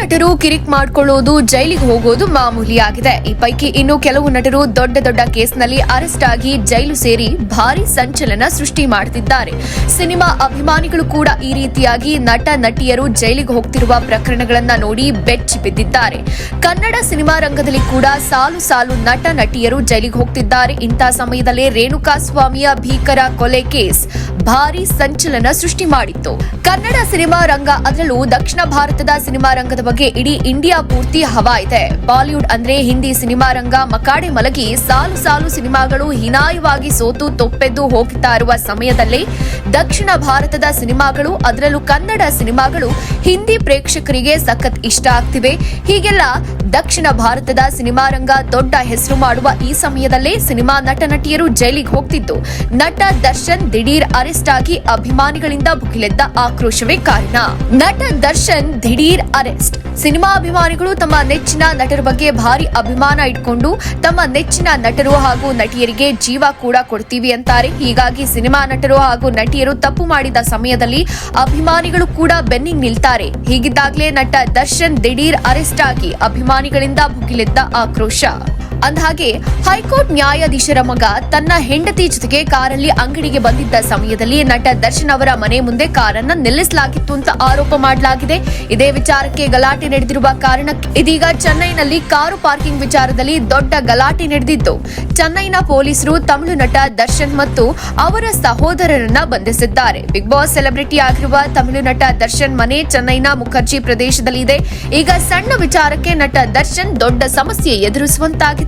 ನಟರು ಕಿರಿಕ್ ಮಾಡ್ಕೊಳ್ಳೋದು ಜೈಲಿಗೆ ಹೋಗೋದು ಮಾಮೂಲಿಯಾಗಿದೆ. ಈ ಪೈಕಿ ಇನ್ನು ಕೆಲವು ನಟರು ದೊಡ್ಡ ದೊಡ್ಡ ಕೇಸ್ನಲ್ಲಿ ಅರೆಸ್ಟ್ ಆಗಿ ಜೈಲು ಸೇರಿ ಭಾರಿ ಸಂಚಲನ ಸೃಷ್ಟಿ ಮಾಡುತ್ತಿದ್ದಾರೆ ಸಿನಿಮಾ ಅಭಿಮಾನಿಗಳು ಕೂಡ ಈ ರೀತಿಯಾಗಿ ನಟ, ನಟಿಯರು ಜೈಲಿಗೆ ಹೋಗ್ತಿರುವ ಪ್ರಕರಣಗಳನ್ನ ನೋಡಿ ಬೆಚ್ಚಿ ಬಿದ್ದಿದ್ದಾರೆ. ಕನ್ನಡ ಸಿನಿಮಾ ರಂಗದಲ್ಲಿ ಕೂಡ ಸಾಲು ಸಾಲು ನಟ, ನಟಿಯರು ಜೈಲಿಗೆ ಹೋಗ್ತಿದ್ದಾರೆ. ಇಂಥ ಸಮಯದಲ್ಲೇ ರೇಣುಕಾ ಸ್ವಾಮಿಯ ಭೀಕರ ಕೊಲೆ ಕೇಸ್ ಭಾರಿ ಸಂಚಲನ ಸೃಷ್ಟಿ ಮಾಡಿತ್ತು. ಕನ್ನಡ ಸಿನಿಮಾ ರಂಗ ಅದರಲ್ಲೂ ದಕ್ಷಿಣ ಭಾರತದ ಸಿನಿಮಾ ರಂಗದ ಬಗ್ಗೆ ಇಡೀ ಇಂಡಿಯಾ ಪೂರ್ತಿ ಹವಾ ಇದೆ. ಬಾಲಿವುಡ್ ಅಂದ್ರೆ ಹಿಂದಿ ಸಿನಿಮಾ ರಂಗ ಮಕಾಡೆ ಮಲಗಿ ಸಾಲು ಸಾಲು ಸಿನಿಮಾಗಳು ಹೀನಾಯವಾಗಿ ಸೋತು ತೊಪ್ಪೆದ್ದು ಹೋಗ್ತಾ ಇರುವ ಸಮಯದಲ್ಲಿ ದಕ್ಷಿಣ ಭಾರತದ ಸಿನಿಮಾಗಳು, ಅದರಲ್ಲೂ ಕನ್ನಡ ಸಿನಿಮಾಗಳು ಹಿಂದಿ ಪ್ರೇಕ್ಷಕರಿಗೆ ಸಖತ್ ಇಷ್ಟ ಆಗ್ತಿವೆ. ಹೀಗೆಲ್ಲ ದಕ್ಷಿಣ ಭಾರತದ ಸಿನಿಮಾ ರಂಗ ದೊಡ್ಡ ಹೆಸರು ಮಾಡುವ ಈ ಸಮಯದಲ್ಲೇ ಸಿನಿಮಾ ನಟ ನಟಿಯರು ಜೈಲಿಗೆ ಹೋಗ್ತಿದ್ದು. ನಟ ದರ್ಶನ್ ದಿಢೀರ್ ಅರೆಸ್ಟ್ ಆಗಿ ಅಭಿಮಾನಿಗಳಿಂದ ಭುಗಿಲೆದ್ದ ಆಕ್ರೋಶವೇ ಕಾರಣ. ನಟ ದರ್ಶನ್ ದಿಢೀರ್ ಅರೆಸ್ಟ್. ಸಿನಿಮಾ ಅಭಿಮಾನಿಗಳು ತಮ್ಮ ನೆಚ್ಚಿನ ನಟರ ಬಗ್ಗೆ ಭಾರಿ ಅಭಿಮಾನ ಇಟ್ಕೊಂಡು ತಮ್ಮ ನೆಚ್ಚಿನ ನಟರು ಹಾಗೂ ನಟಿಯರಿಗೆ ಜೀವ ಕೂಡ ಕೊಡ್ತೀವಿ ಅಂತಾರೆ. ಹೀಗಾಗಿ ಸಿನಿಮಾ ನಟರು ಹಾಗೂ ನಟಿಯರು ತಪ್ಪು ಮಾಡಿದ ಸಮಯದಲ್ಲಿ ಅಭಿಮಾನಿಗಳು ಕೂಡ ಬೆನ್ನಿಗೆ ನಿಲ್ತಾರೆ. ಹೀಗಿದ್ದಾಗಲೇ ನಟ ದರ್ಶನ್ ದಿಢೀರ್ ಅರೆಸ್ಟ್ ಆಗಿ ಅಭಿಮಾನಿಗಳಿಂದ ಭುಗಿಲೆದ್ದ ಆಕ್ರೋಶ. ಅಂದಹಾಗೆ, ಹೈಕೋರ್ಟ್ ನ್ಯಾಯಾಧೀಶರ ಮಗ ತನ್ನ ಹೆಂಡತಿ ಜೊತೆಗೆ ಕಾರಲ್ಲಿ ಅಂಗಡಿಗೆ ಬಂದಿದ್ದ ಸಮಯದಲ್ಲಿ ನಟ ದರ್ಶನ್ ಅವರ ಮನೆ ಮುಂದೆ ಕಾರನ್ನ ನಿಲ್ಲಿಸಲಾಗಿತ್ತು ಅಂತ ಆರೋಪ ಮಾಡಲಾಗಿದೆ. ಇದೇ ವಿಚಾರಕ್ಕೆ ಗಲಾಟೆ ನಡೆದಿರುವ ಕಾರಣ ಇದೀಗ ಚೆನ್ನೈನಲ್ಲಿ ಕಾರು ಪಾರ್ಕಿಂಗ್ ವಿಚಾರದಲ್ಲಿ ದೊಡ್ಡ ಗಲಾಟೆ ನಡೆದಿದ್ದು, ಚೆನ್ನೈನ ಪೊಲೀಸರು ತಮಿಳು ನಟ ದರ್ಶನ್ ಮತ್ತು ಅವರ ಸಹೋದರರನ್ನ ಬಂಧಿಸಿದ್ದಾರೆ. ಬಿಗ್ ಬಾಸ್ ಸೆಲೆಬ್ರಿಟಿ ಆಗಿರುವ ತಮಿಳು ನಟ ದರ್ಶನ್ ಮನೆ ಚೆನ್ನೈನ ಮುಖರ್ಜಿ ಪ್ರದೇಶದಲ್ಲಿದೆ. ಈಗ ಸಣ್ಣ ವಿಚಾರಕ್ಕೆ ನಟ ದರ್ಶನ್ ದೊಡ್ಡ ಸಮಸ್ಯೆ ಎದುರಿಸುವಂತಾಗಿದೆ.